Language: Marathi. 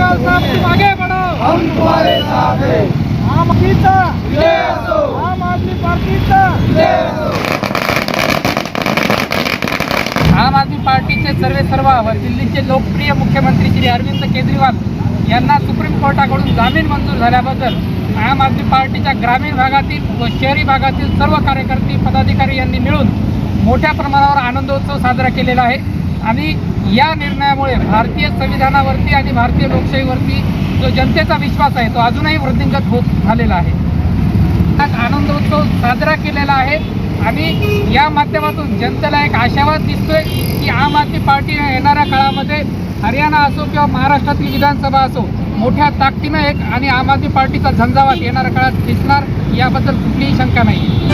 केजरीवाल साहब तुम आगे बढ़ो हम तुम्हारे साथ हैं आम आदमीचा आम आदमी पार्टीचा आम आदमी पार्टीचे सर्वे सर्व व दिल्लीचे लोकप्रिय मुख्यमंत्री श्री अरविंद केजरीवाल यांना सुप्रीम कोर्टाकडून जामीन मंजूर झाल्याबद्दल आम आदमी पार्टीच्या ग्रामीण भागातील व शहरी भागातील सर्व कार्यकर्ते पदाधिकारी यांनी मिळून मोठ्या प्रमाणावर आनंदोत्सव साजरा केलेला आहे. आणि या निर्णयामुळे भारतीय संविधानावरती आणि भारतीय लोकशाहीवरती जो जनतेचा विश्वास आहे तो अजूनही वृद्धिंगत होत झालेला आहे. आज आनंदोत्सव साजरा केलेला आहे आणि या माध्यमातून जनतेला एक आशावाद दिसतोय की आम आदमी पार्टी येणाऱ्या काळामध्ये हरियाणा असो किंवा महाराष्ट्रातील विधानसभा असो मोठ्या ताकदीनं एक आणि आम आदमी पार्टीचा झंझावात येणाऱ्या काळात दिसणार याबद्दल कुठलीही शंका नाही